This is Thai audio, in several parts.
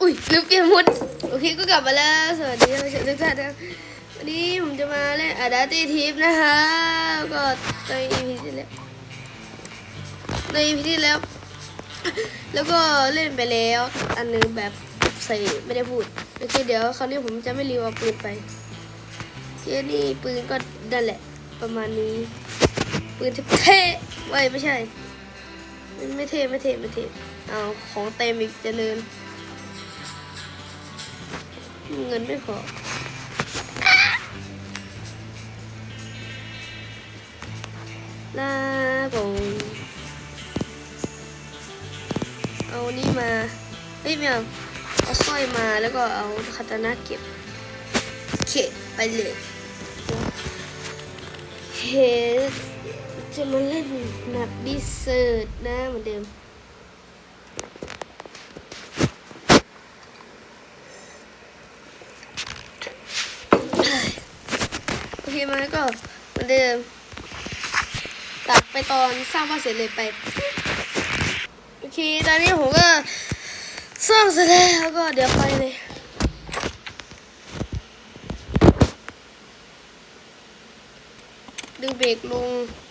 อุ้ยลืมเปลี่ยนมุดโอเคก็กลับมาแล้ว สวัสดีท่านผู้ชมทุกท่านนะครับวันนี้ผมจะมาเล่นอาดาตีทิปนะคะก็ใน EP ที่แล้วใน EP ที่แล้ว แล้วก็เล่นไปแล้ว อันนึงแบบใส่ไม่ได้พูดโอเคเดี๋ยวคราวนี้ผมจะไม่รีวเอปืนไปเที่นี่ปืนก็นั่นแหละ ประมาณนี้ ปืนเท่ไว้ไม่ใช่ ไม่เท่ไม่เท่ไม่เท่เอาของเต็มอีกเจริญ เงินไม่พอลาบงเอานี่มาเฮ้ยไม่เอาเอาสร้อยมาแล้วก็เอาคาตานะเก็บเขะไปเลยเฮ้จะมาเล่นหนักดีเซอร์ตนะเหมือนเดิม โอเคมาก็เหมือนเดิมตัดไปตอนสร้างบ้านเสร็จเลยไปโอเคตอนนี้ผมก็สร้างเสร็จแล้วก็เดี๋ยวไปเลยดึงเบรกลง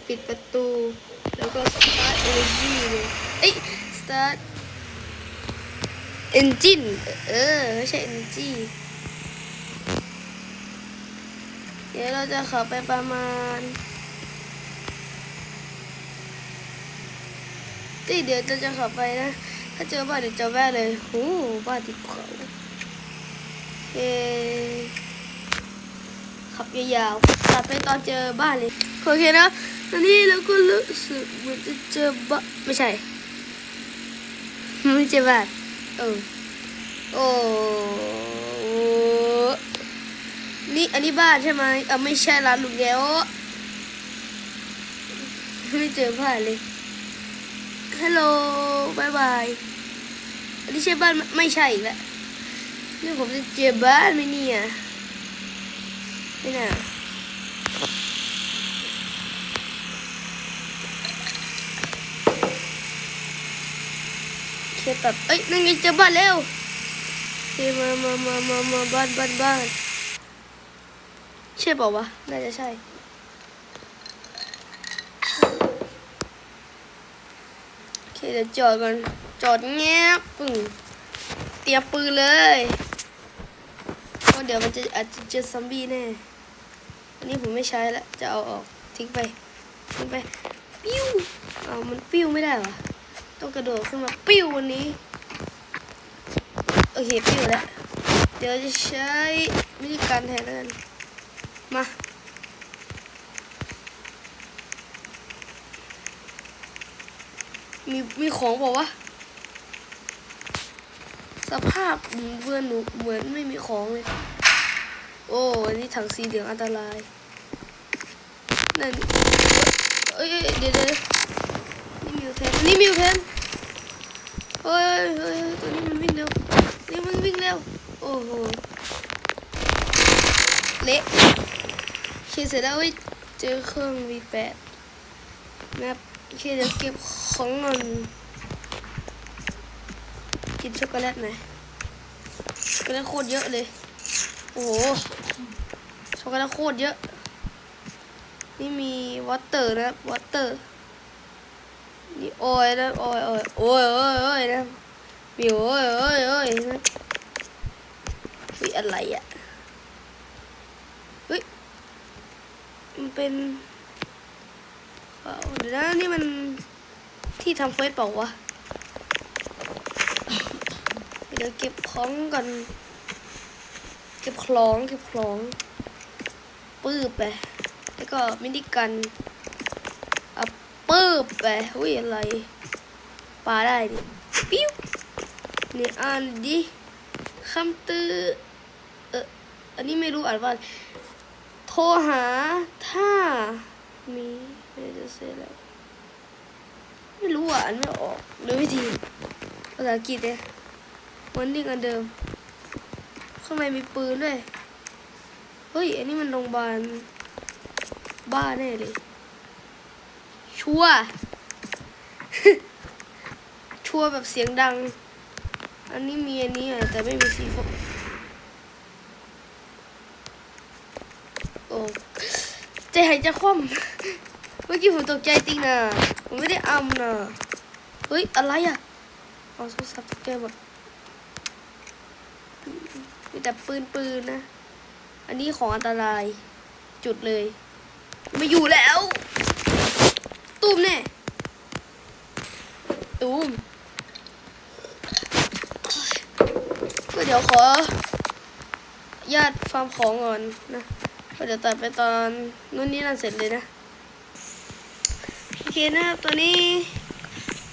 ปิดประตู แล้วก็ start energy เลยเอ้ย start engine เออไม่ใช่ energy เดี๋ยวเราจะขับไปประมาณที่เดี๋ยวเราจะขับไปนะ ถ้าเจอบ้านเดี๋ยวจะแวะเลยโอ้บ้านติดเขาเอขับยาวๆขับไปตอนเจอบ้านเลยโอเคนะตอนนี้เราก็รู้สึกเหมือนจะเจอบ้านไม่ใช่ไม่ใช่บ้านเออโอ้ นี่อันนี้บ้านใช่ไหมเออไม่ใช่ร้านลุงแก้วไม่เจอบ้านเลยฮัลโหลบายบาย อันนี้ใช่บ้านไม่ใช่อีกแล้วนี่ผมจะเจอบ้านไหมเนี่ยไม่น่าเคตัดเอ้ยนั่นไงเจอบ้านแล้วโอเคมามามามามาบ้านบ้านบ้าน ใช่เปล่าวะ น่าจะใช่ โอเคเดี๋ยวจอดก่อน จอดแงบปึ้งเตรียมปืนเลยเพราะเดี๋ยวมันจะอาจจะเจอซอมบี้แน่อันนี้ผมไม่ใช้ละ จะเอาออกทิ้งไป ทิ้งไป ปิ้ว เอามันปิ้วไม่ได้วะต้องกระโดดขึ้นมาปิ้ววันนี้ โอเค ปิ้วแล้ว เดี๋ยวจะใช้วิธีการแทนแล้วกัน มามีมีของบอกว่าสภาพเพื่อนหนูเหมือนไม่มีของเลย โอ้อันนี้ถังสีเหลืองอันตราย นั่นเอ้ยเดี๋ยวเดี๋ยวนี่มิวเทนนี่มิวเทนเฮ้ยเฮ้ยตัวนี้มันวิ่งเร็วนี่มันวิ่งเร็ว โอ้โห เละ เคเสร็จแล้วเว้ยเจอเครื่อง V8 นะครับโอเคเดี๋ยวเก็บของก่อนกินช็อกโกแลตหน่อยช็อกโกแลตโคตรเยอะเลย โอ้โหช็อกโกแลตโคตรเยอะ นี่มีวอเตอร์นะวอเตอร์นี่ออยนะออยล์ออยโอ้ยโอ้ยโอ้ยนะมีโอ้ยโอ้ยโอ้ยนะวิอะไรอะ เฮ้ย มัน เป็นเดี๋ยวนะนี่มันที่ทำเฟซเปล่าวะ เดี๋ยวเก็บของก่อน เก็บของเก็บของ ปื้บไป แล้วก็มินิกันเอาปื้บไปอุ้ยอะไรปาได้ดิปิ้วนี่อ่านดิคำตือเอออันนี้ไม่รู้อ่านว่า โทรหาถ้ามีไม่จะเสร็จแล้วไม่รู้อะอ่านไม่ออกหรือวิธีภาษาอังกฤษเนี่ยวันนี้กันเดิม ข้างในมีปืนด้วย เฮ้ย อันนี้มันโรงพยาบาลบ้าแน่เลย ชัวชัวแบบเสียงดัง อันนี้มีอันนี้อะแต่ไม่มีสีฟ้าโอ้ใจ หายใจคว่ำเมื่อกี้ผมตกใจจริงนะผมไม่ได้อำนะเฮ้ยอะไรอะเอาโทรศัพท์ตกใจหมดมีแต่ปืนปืนนะ อันนี้ของอันตรายจุดเลยไม่อยู่แล้ว ตูมแน่ตูมก็เดี๋ยวขอญาติฟาร์มของก่อนนะ ก็เดี๋ยวตัดไปตอนนู่นนี่นั่นเสร็จเลยนะโอเคนะครับตอนนี้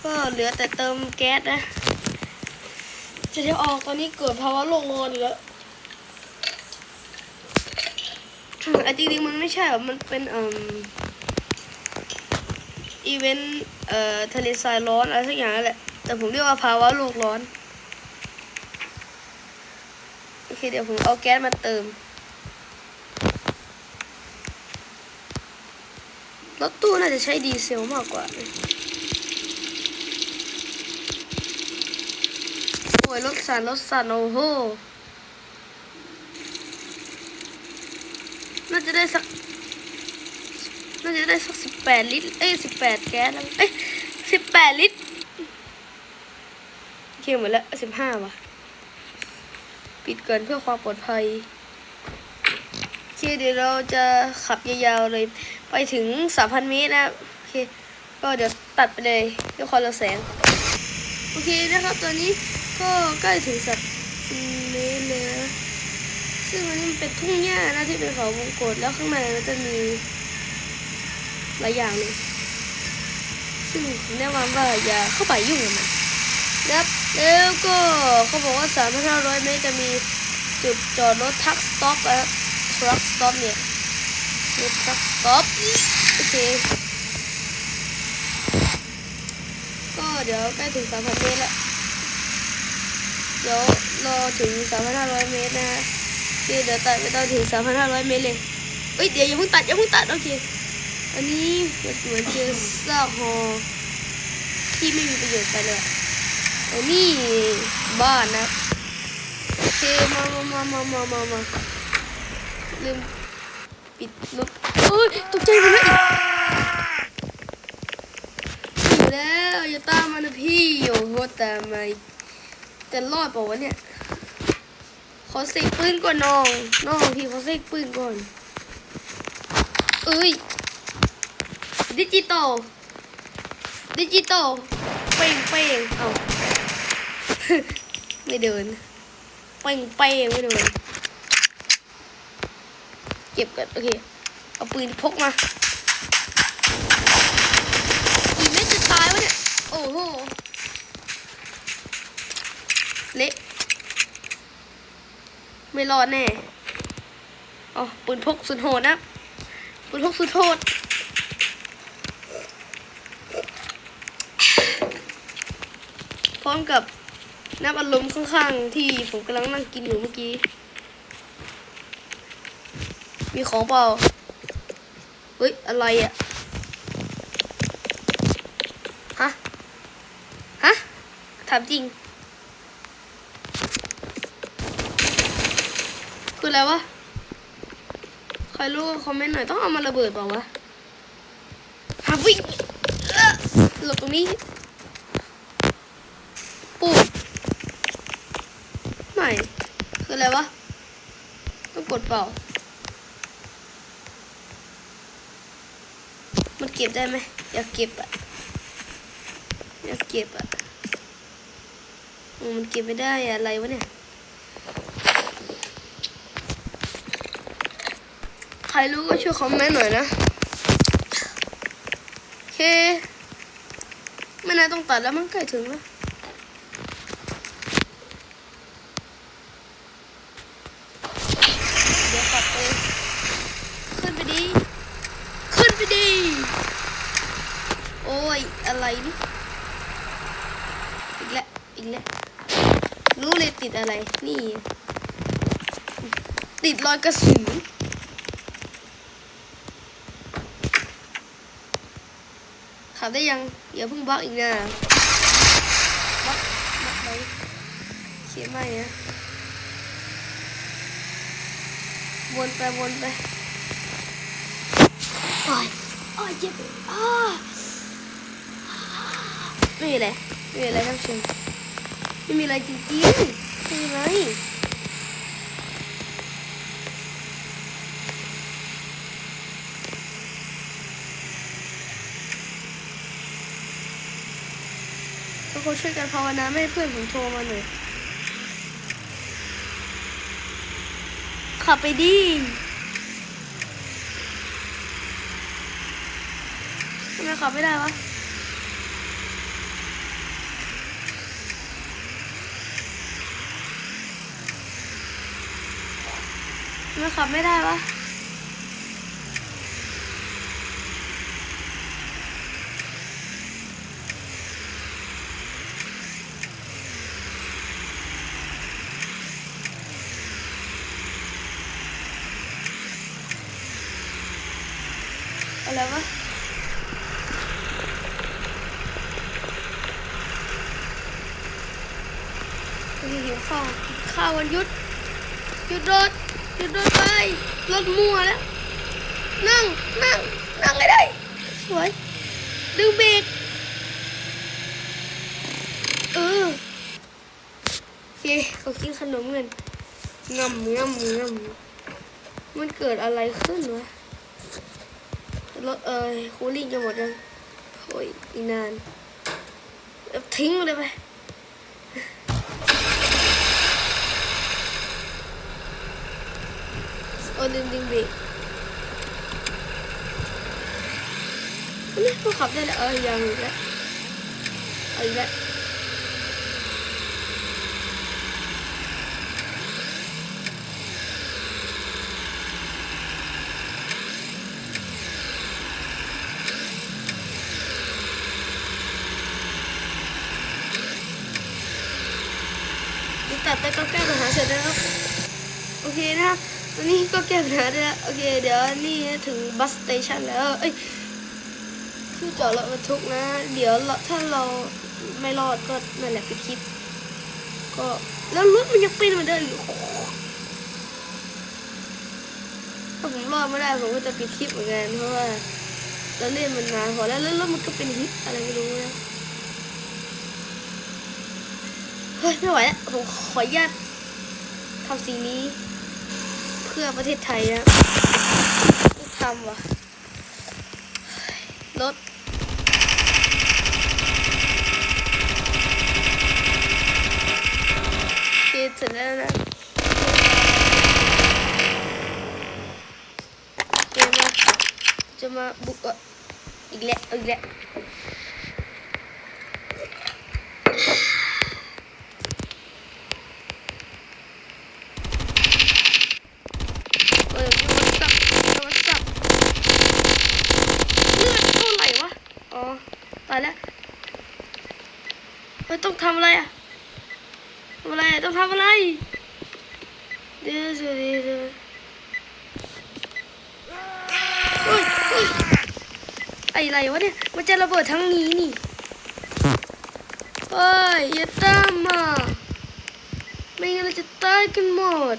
ก็เหลือแต่เติมแก๊สนะ จะเดี๋ยวออกตอนนี้เกิดภาวะโลกร้อนแล้วไอ้จริงๆมันไม่ใช่หรอกมันเป็นเอ่มอีเวนต์เอ่อทะเลทรายร้อนอะไรสักอย่างนั่นแหละ แต่ผมเรียกว่าภาวะโลกร้อน โอเค เดี๋ยวผมเอาแก๊สมาเติม รถตู้น่าจะใช้ดีเซลมากกว่า โอ้ยรถสันรถสันโอ้โห น่าจะได้สัก น่าจะได้สักสิบแปดลิตร เอ้ยสิบแปดแก๊สแล้วเอ้ยสิบแปดลิตรโอเคหมดแล้วสิบห้าว่ะ ปิดเก่อนเพื่อความปลอดภัย โอเคเดี๋ยวเราจะขับยาวๆเลยไปถึงสามพันเมตรนะครับโอเคก็เดี๋ยวตัดไปเลยด้วยความเร็วแสงโอเคนะครับตอนนี้ก็ใกล้ถึงสัตว์เมตรเลยนะซึ่งอันนี้มันเป็นทุ่งหญ้านะที่เป็นเขาวงกตแล้วข้างในมันจะมีหลายอย่างเลยซึ่งแนะนำว่าอย่าเข้าไปยุ่งกับมันนะครับแล้วก็เขาบอกว่า 3,500 เมตรจะมีจุดจอดรถทักสต็อปนะครับ ทรัคสต็อปเนี่ยรถทักสต็อปโอเคก็เดี๋ยวใกล้ถึง 3,000 เมตรแล้ว เดี๋ยวรอถึง 3,500 เมตรนะฮะโอเคเดี๋ยวตัดไปตอนถึง 3,500 เมตรเลยเอ้ยเดี๋ยวอย่าเพิ่งตัดอย่าเพิ่งตัดโอเคอันนี้เหมือนเจอซากฮอที่ไม่มีประโยชน์ไปเลยอันนี้บ้านนะโอเคมามามามามามา ลืมปิดรถเอ้ยตกใจหมดเลยอยู่แล้วอย่าตามมานะพี่โอ้โหแต่ไม่จะรอดเปล่าวะเนี่ยขอเสกปืนก่อนน้องน้องพี่ขอเสกปืนก่อนเอ้ยดิจิตอลดิจิตอลเป่งเป่งเอาไม่เดินเป่งเป่งไม่เดิน เก็บกันโอเค เอาปืนพกมาอีเม็ดจะตายวะเนี่ย โอ้โห เละไม่รอดแน่อ๋อปืนพกสุดโหดนะ ปืนพกสุดโหดพร้อมกับน้ำอัดลมข้างๆ ที่ผมกำลังนั่งกินอยู่เมื่อกี้ มีของเปล่าเฮ้ย อะไรอะฮะ ฮะ ถามจริง คืออะไรวะ ใครรู้ก็คอมเมนต์หน่อย ต้องเอามาระเบิดเปล่าวะหาวิ่งหลบตรงนี้ ปุ๊บไม่ คืออะไรวะ ต้องกดเปล่า มัน เก็บได้ไหมอยากเก็บอะอยากเก็บอะมมันเก็บไม่ได้อะอะไรวะเนี่ย ใครรู้ก็ช่วยคอมเมนต์หน่อยนะโอเคไม่น่าต้องตัดแล้วมันใกล้ถึงแล้ว เดี๋ยวตัดเลยขึ้นไปดี ขึ้นไปดี โอ้ย อะไรนี่ อีกแล้ว อีกแล้ว รู้เลยติด อะไร นี่ ติดรอยกระสุนขับได้ยังอย่าเพิ่งบล็อกอีกนะบล็อกบล็อกไว้สียไหมนะวนไปวนไปโอ้ยโอ้ยเจ็บอ้าไม่มีอะไรไม่มีอะไรทั้งสิ้นไม่มีอะไรจริงๆ ไม่มีอะไรทุกคนช่วยกันภาวนาไม่ให้เพื่อนผมโทรมาหน่อยขับไปดิทำไมขับไม่ได้วะ ทำไมขับไม่ได้วะอะไรวะหิวข้าวข้าววันยุดหยุดรถ หยุดรถไปรถมั่วแล้ว นั่งนั่งนั่งให้ได้สวยดึงเบรกเออโอเคเขากินขนมเงินงำงำงำมันเกิดอะไรขึ้นวะรถเอ้ยคูลิ่งจะหมดยังโอ้ยอีนานเอาทิ้งเลยไป โอ้ดึงดึงเบรกนี่กูขับได้แล้วเออยังอีกแล้วเอาอีกแล้วนี่ตัดไปก็แก้ปัญหาเสร็จแล้วครับโอเค นี้ก็แก้ปัญหาได้แล้วโอเค เดี๋ยวนี่ถึงบัสสเตชันแล้ว เอ้ยที่จอดรถบรรทุกนะ เดี๋ยวเราถ้าเราไม่รอดก็นั่นแหละคือคลิปก็แล้วรถมันยังเป็นเหมือนเดิมอยู่ถ้าผมรอดไม่ได้ผมก็จะปิดคลิปเหมือนกันเพราะว่าเราเล่นมันนานพอแล้วแล้วรถมันก็เป็นฮิตอะไรไม่รู้นะเฮ้ยไม่ไหวแล้วผมขออนุญาตทำสิ่งนี้ พื่อประเทศไทยนะทำวะรถโอเคเสร็จแล้วนะเคมาจะมาบุกอะอีกแล้วอีกแล้วเออมันสับมันสับเลือดเท่าไหร่วะ อ๋อ ตายแล้วเฮ้ยต้องทำอะไรอะทำอะไรอะต้องทำอะไร เดี๋ ยเดี๋ยวเดี๋ยวเดี๋ยวเฮ้ยเฮ้ยไอ้ไรวะเนี่ย มันจะระเบิดทั้งนี้นี่เฮ้ยอย่าตามมา ไม่งั้นเราจะตายกันหมด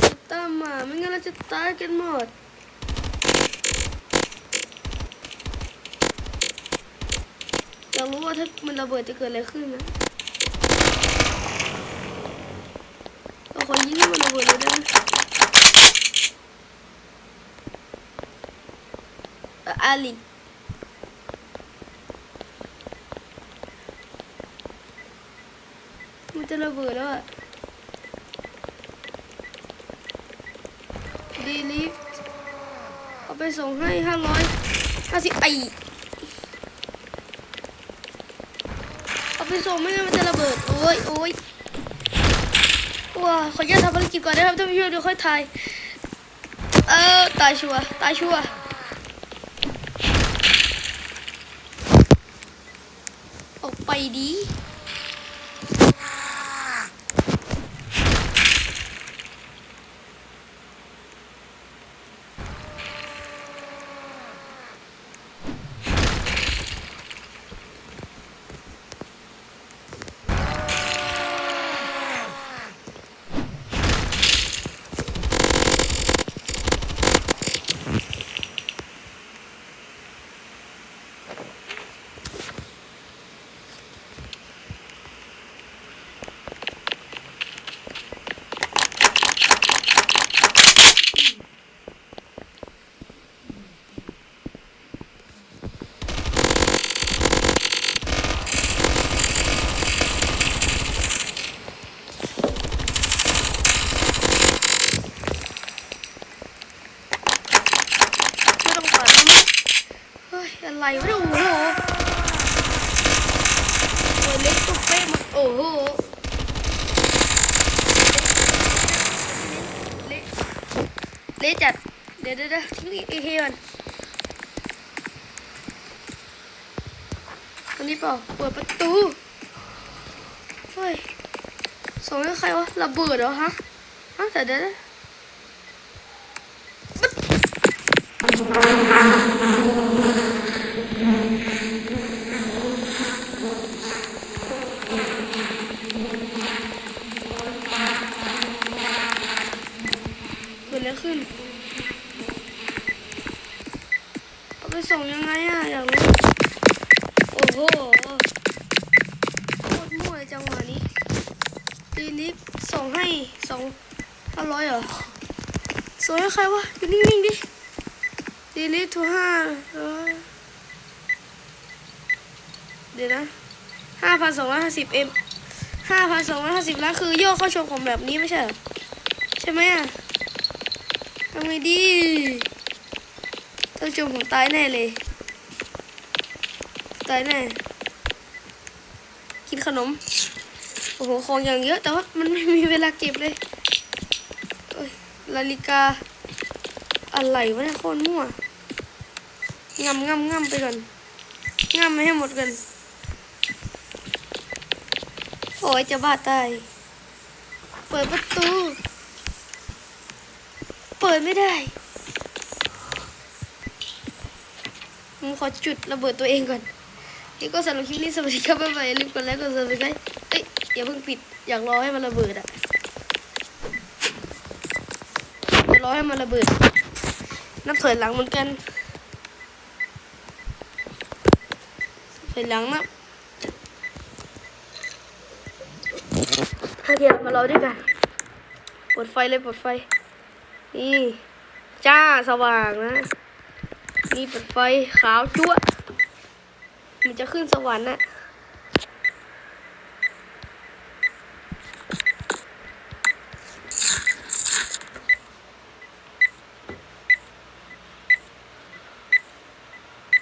อย่าตามมา ไม่งั้นเราจะตายกันหมด อยากรู้ว่าถ้ามันระเบิดจะเกิดอะไรขึ้นนะเราขอยิงให้มันระเบิดเลยได้ไหมเอ่ออาลีมันจะระเบิดแล้วอะ ดีลิฟเอาไปส่งให้ห้าร้อยห้าสิบไอ เอา ไปส่งไม่งั้นมันจะระเบิด โอ้ยโอ้ยว้าขออนุญาตทำภารกิจก่อนนะครับท่านผู้ชมเดี๋ยวค่อยถ่าย เออตายชัวตายชัวออกไปดี โอ้โหเละเละจัด เดี๋ยวเดี๋ ยวเดี๋ยวทิ้งอีกทีก่อนอันนี้เปล่าเปิดประตูเฮ้ยสงสัยใครวะระเบิดเหรอฮะฮะแต่เดี๋ยวนะเกิดอะไรขึ้น เอาไป ส่งยังไงอะอยากรู้โอ้โหโคตรมั่วเลยจังหวะนี้ทีนี้ส่งให้สองห้าร้อยเหรอส่งให้ใครวะอยู่นิ่งๆดิทีนี้ทูห้าร้อยเดี๋ยวนะห้าพันสองร้อยห้าสิบเอ็มห้าพันสองร้อยห้าสิบล้านคือยอดเข้าชมของแบบนี้ไม่ใช่เหรอใช่ไหมอะทำไงดีท่านผู้ชมผมตายแน่เลย ตายแน่ กินขนม โอ้โห ของอย่างเยอะ แต่ว่ามันไม่มีเวลาเก็บเลยเอ้ยนาฬิกา อะไรวะเนี่ยโคตรมั่วงำงำงำไปก่อนงำไม่ให้หมดกันโอ้ยจะบ้าตาย เปิดประตู เปิดไม่ได้ ผมขอจุดระเบิดตัวเองก่อนนี่ก็สำหรับคลิปนี้สวัสดีครับบ๊ายบายอย่าลืมกดไลค์กดซับสไครต์เอ้ยอย่าเพิ่งปิดอยากรอให้มันระเบิดอะรอให้มันระเบิดนับถอยหลังเหมือนกันถอยหลังนับโอเคมารอด้วยกันปิดไฟเลยปิดไฟ นี่ จ้าสว่างนะ นี่เปิดไฟขาวจั๊วมันจะขึ้นสวรรค์น่ะ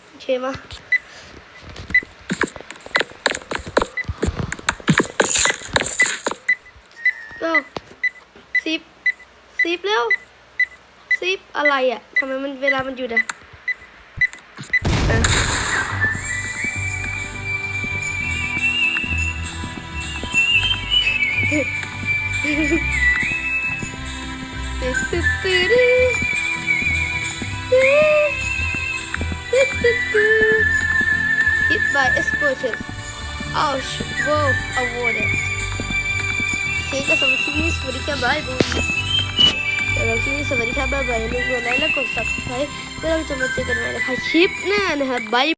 โอเคมาก็สิบสิบแล้วสิบอะไรอะทำไมมันเวลามันหยุดอะอะ Hit by explosion. Ouch, wow, awarded. โอเคก็สำหรับคลิปนี้สวัสดีครับบ